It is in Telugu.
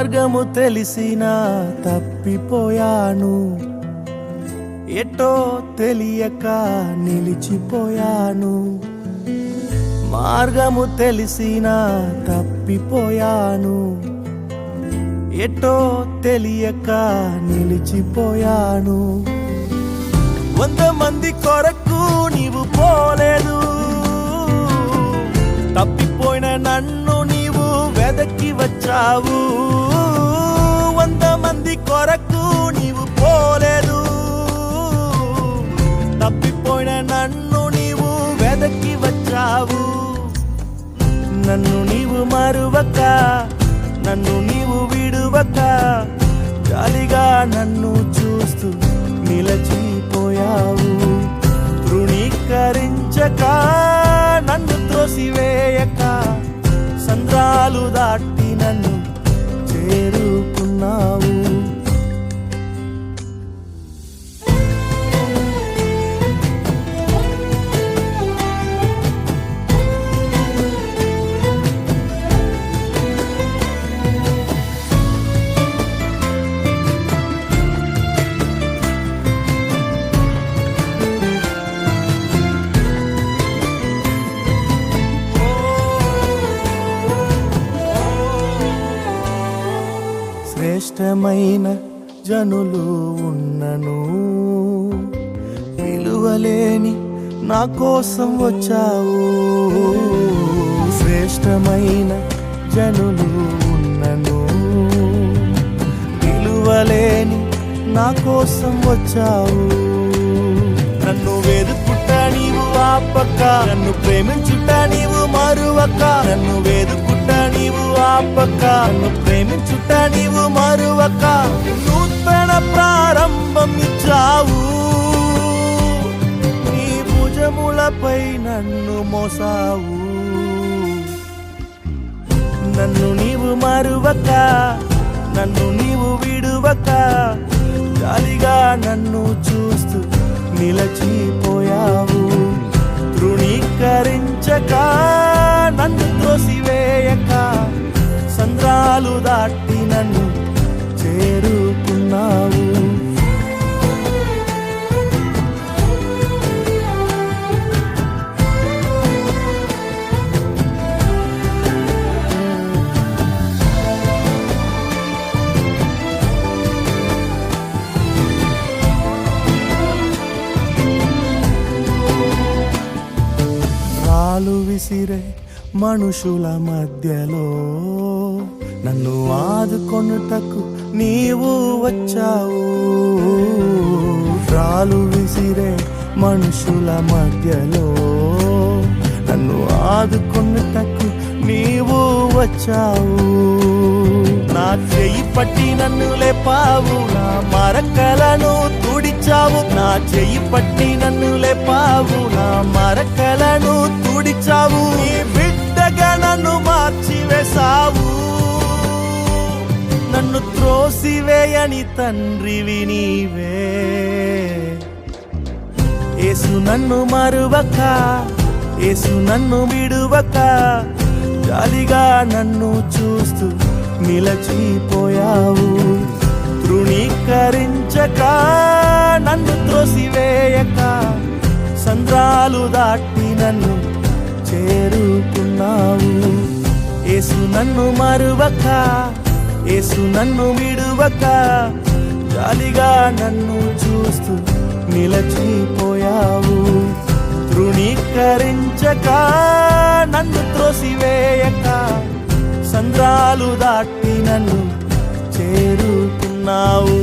మార్గము తెలిసిన తప్పిపోయాను. ఎటో తెలియక నిలిచిపోయాను. మార్గము తెలిసిన తప్పిపోయాను. ఎటో తెలియక నిలిచిపోయాను. వంద మంది కొరకు నీవు పోలేదు. తప్పిపోయిన నన్ను వద్దకి వచ్చావు. వంద మంది కొరకు నీవు పోలేదు. తప్పిపోయిన నన్ను నీవు వెదకి వచ్చావు. నన్ను నీవు మరువక నన్ను నీవు విడువక జాలిగా నన్ను దాటి నన్ను చేరుకున్నావు. ఇష్టమైన జనులు ఉన్నను. విలువలేని నా కోసం వచ్చావు. శ్రేష్టమైన జనులు ఉన్నను. విలువలేని నా కోసం వచ్చావు. నన్ను వేదుకుంటా నీవు ఆపక నన్ను ప్రేమించుట నీవు మరువక్క. నన్ను వేదుకుంటా పాపక నువ్వు ప్రేమించుట నీవు మరువక. నూతన ప్రారంభం ఇచ్చావు నీ భుజములపై నన్ను మోసావు. నన్ను నీవు మరువక. నన్ను నీవు విడువక. జాలిగా నన్ను చూస్తూ నిలచిపోయా రాలు విసిరే మనుషుల మధ్యలో. నన్ను ఆదుకొనుటకు నీవు వచ్చావు. రాలు విసిరే మనుషుల మధ్యలో. నన్ను ఆదుకొనుటకు నీవు వచ్చావు. నా చెయ్యి పట్టి నన్ను లేపావు. నా మరకలను తుడిచావు నా చెయ్యి పట్టి నన్ను లేపావు. నా మరకలను తుడిచావు. నీ బిడ్డగా నన్ను మార్చివేశావు. నన్ను త్రోసివేయని తండ్రివి నీవే. ఏసు నన్ను మరువక ఏసు నన్ను విడువక జాలిగా నన్ను చూస్తూ నిలచిపోయావు. తృణీకరించక దాటి నన్ను చేరుకున్నావు. ఏసు నన్ను మరువక ఏసు నన్ను విడువక జాలిగా నన్ను చూస్తూ నిలచిపోయావు. తృణీకరించక నన్ను త్రోసివేయక సంద్రాలు దాటి నన్ను చేరుకున్నావు.